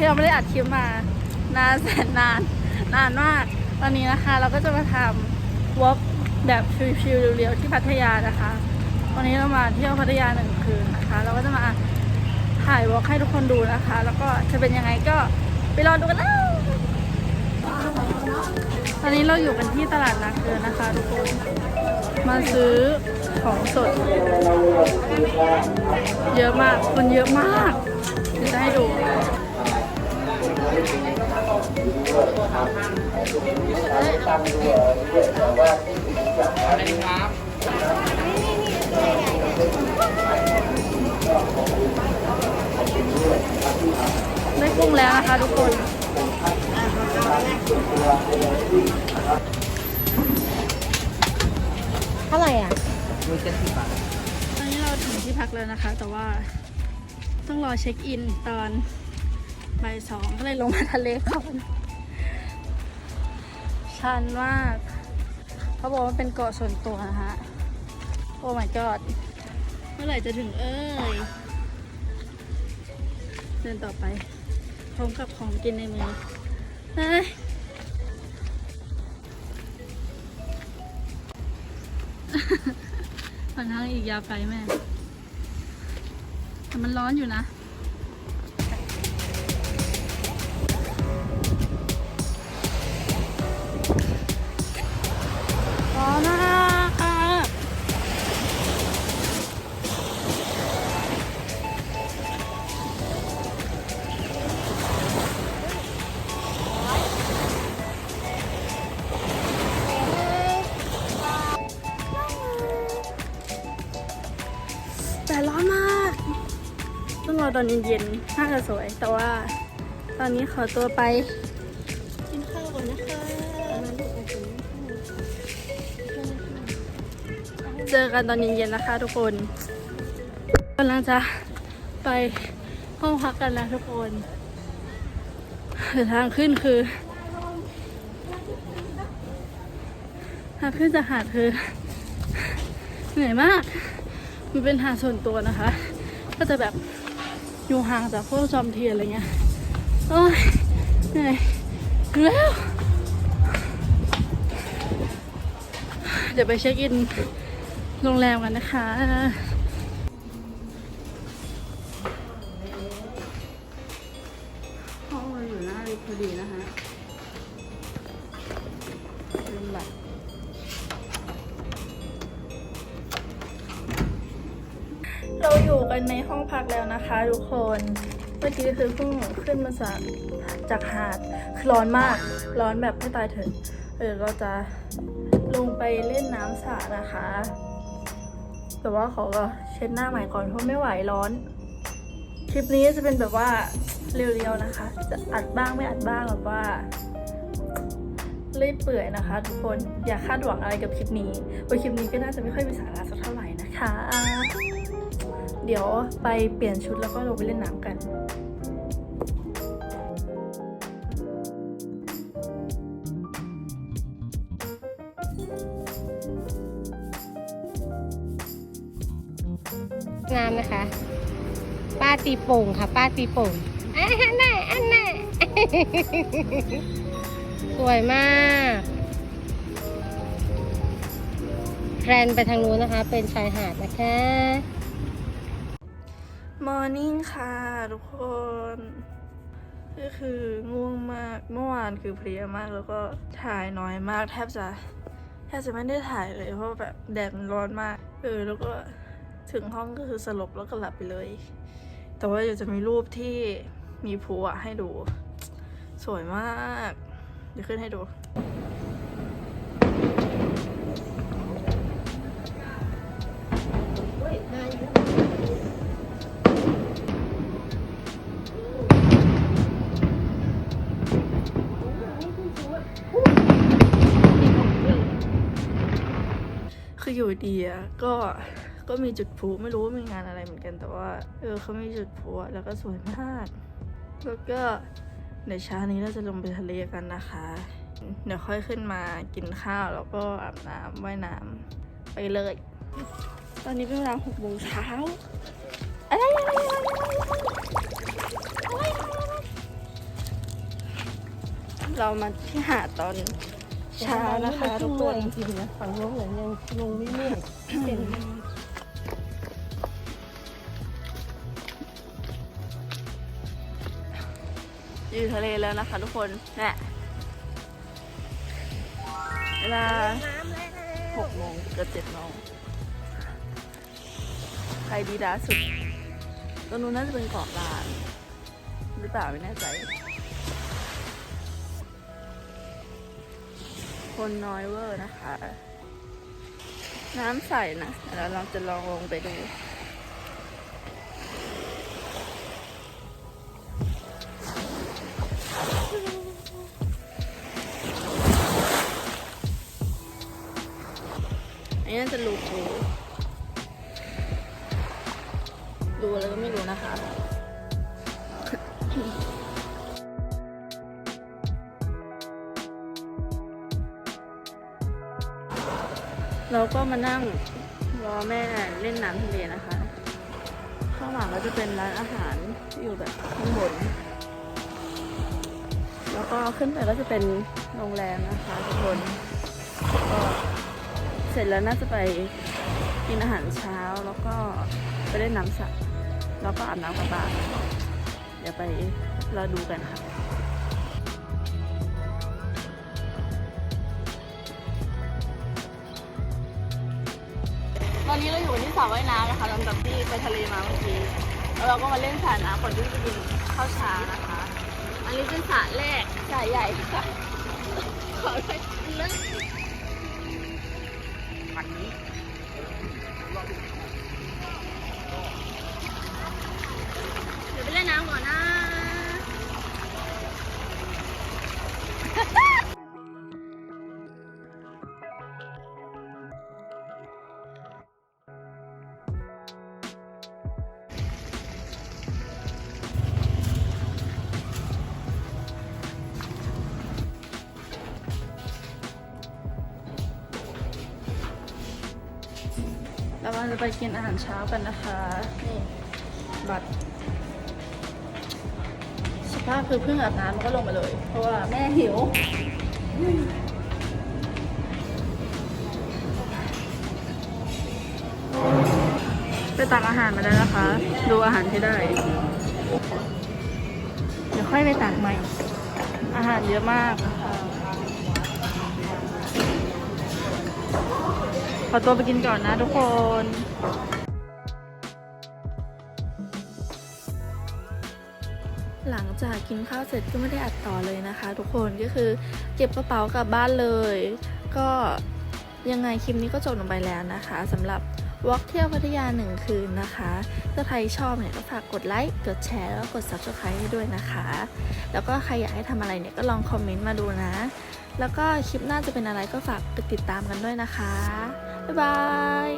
ที่เราไม่ได้อัดคลิปมานานแสนนานนานมากตอนนี้นะคะ เราก็จะมาทำวอล์กแบบชิลๆเรียวๆที่พัทยานะคะ วันนี้เรามาเที่ยวพัทยาหนึ่งคืนนะคะ เราก็จะมาถ่ายวอล์กให้ทุกคนดูนะคะ แล้วก็จะเป็นยังไงก็ไปรอดูกันเลยตอนนี้เราอยู่กันที่ตลาดนาเกลือนะคะ ทุกคน มาซื้อของสด เยอะมากคนเยอะมากจะให้ดู ได้กุ้งแล้วนะคะทุกคนเท่าไหร่อะตอนนี้เราถึงที่พักแล้วนะคะ แต่ว่าต้องรอเช็คอินตอน บ่ายสองก็เลยลงมาทะเลก่อนชันมาก เขาบอกว่าเป็นเกาะส่วนตัวนะฮะ โอ้ my god เมื่อไหร่จะถึงเอ้ย เดินต่อไป พร้อมกับของกินในมือเฮ้ยหนทางอีกยาวไกลแม่ แต่มันร้อนอยู่นะ ตองรอตอนเย็นๆน่าจะสวย แต่ว่าตอนนี้ขอตัวไปกินข้าวก่อนนะคะเจอกันตอนเย็นๆนะคะทุกคนกำลังจะไปห้องพักกันแล้วทุกคนแต่ทางขึ้นคือทางขึ้นจากหาดคือเหนื่อยมาก มันเป็นหาดส่วนตัวนะคะ ก็จะแบบ อยู่ห่างจากพวกจอมเทียนอะไรเงี้ยโอ้ยเหนื่อยแล้วเดี๋ยวไปเช็คอินโรงแรมกันนะคะห้องเราอยู่หน้าลิฟต์พอดีนะคะลืมบัต เราอยู่กันในห้องพักแล้วนะคะทุกคน เมื่อกี้คือเพิ่งขึ้นมาจากจากหาดคือร้อนมาก ร้อนแบบไม่ตายเถิดเออเราจะลงไปเล่นน้ำสระนะคะ แต่ว่าขอก็เช็ดหน้าใหม่ก่อนเพราะไม่ไหวร้อน คลิปนี้จะเป็นแบบว่าเรียวๆนะคะ จะอัดบ้างไม่อัดบ้างแบบว่าเล่ยเปื่อยนะคะทุกคนอย่าคาดหวังอะไรกับคลิปนี้เพราะคลิปนี้ก็น่าจะไม่ค่อยมีสาระสักเท่าไหร่นะคะ เดี๋ยวไปเปลี่ยนชุดแล้วก็ลงไปเล่นน้ำกันงามนะคะ ป้าตีโป่งค่ะ ป้าตีโป่งอันนั้นน่ะอันน่ะสวยมากแพลนไปทางนู้นนะคะ เป็นชายหาดนะคะ มอร์นิ่งค่ะทุกคนก็คือง่วงมากเมื่อวานคือเพลียมากแล้วก็ถ่ายน้อยมากแทบจะแทบจะไม่ได้ถ่ายเลยเพราะแบบแดดมันร้อนมากเออแล้วก็ถึงห้องก็คือสลบแล้วก็หลับไปเลย แต่ว่าเดี๋ยวจะมีรูปที่มีผัวให้ดู สวยมาก เดี๋ยวขึ้นให้ดู ออยู่ดีอะก็ก็มีจุดพลุไม่รู้ว่ามีงานอะไรเหมือนกันแต่ว่า เออเขามีจุดพลุอะแล้วก็สวยมาก แล้วก็เดี๋ยวเช้านี้เราจะลงไปทะเลกันนะคะ เดี๋ยวค่อยขึ้นมากินข้าวแล้วก็อาบน้ำว่ายน้ำไปเลย ตอนนี้เป็นเวลาหกโมงเช้าอะไรอะไรอะไรอะไรอะไรอะไรเรามาที่หาดตอนเช้านะคะทุกคนจริงๆนะฝั่งโน้นเหมือนยังลงไม่เมฆเป็นอยู่ทะเลแล้วนะคะทุกคนเนี่ยเวลาหกโมงเกือบเจ็ดโมงใครดีดาสุดตรงนู้นน่าจะเป็นเกาะล้านหรือเปล่าไม่แน่ใจ คนน้อยเวอร์นะคะ น้ำใสนะเดี๋ยวเราจะลองลงไปดูอันนี้น่าจะรูปูรูอะไรก็ไม่รู้นะคะ เราก็มานั่งรอแม่เล่นน้ำทะเลนะคะ ข้างหลังก็จะเป็นร้านอาหารที่อยู่แบบข้างบน แล้วก็ขึ้นไปก็จะเป็นโรงแรมนะคะทุกคนก็เสร็จแล้วน่าจะไปกินอาหารเช้าแล้วก็ไปเล่นน้ำสระแล้วก็อาบน้ำกับบ้านเดี๋ยวไปรอดูกันค่ะ ตอนนี้เราอยู่ที่สระว่ายน้ำนะคะหลังจากที่ไปทะเลมาเมื่อกี้แล้วเราก็มาเล่นสระน้ำก่อนที่จะกินข้าวเช้านะคะ อันนี้เป็นสระแรกสระใหญ่ค่ะขอไปเล่นเเราจะไปกินอาหารเช้ากันนะคะนี่บัตรสภาพคือเพิ่งอาบน้ำแล้วก็ลงมาเลย เพราะว่าแม่หิวไปตักอาหารมาแล้วนะคะ ดูอาหารที่ได้ เดี๋ยวค่อยไปตักใหม่ อาหารเยอะมากนะคะ ขอตัวไปกินก่อนนะทุกคนหลังจากกินข้าวเสร็จก็ไม่ได้อัดต่อเลยนะคะ ทุกคนก็คือเก็บกระเป๋ากลับบ้านเลย ก็ยังไงคลิปนี้ก็จบลงไปแล้วนะคะสำหรับวอล์กเที่ยวพัทยาหนึ่งคืนนะคะถ้าใครชอบเนี่ยก็ฝากกดไลค์กดแชร์แล้วก็กด subscribe ให้ด้วยนะคะ แล้วก็ใครอยากให้ทำอะไรเนี่ยก็ลองคอมเมนต์มาดูนะ แล้วก็คลิปหน้าจะเป็นอะไรก็ฝากติดตามกันด้วยนะคะ บ๊ายบาย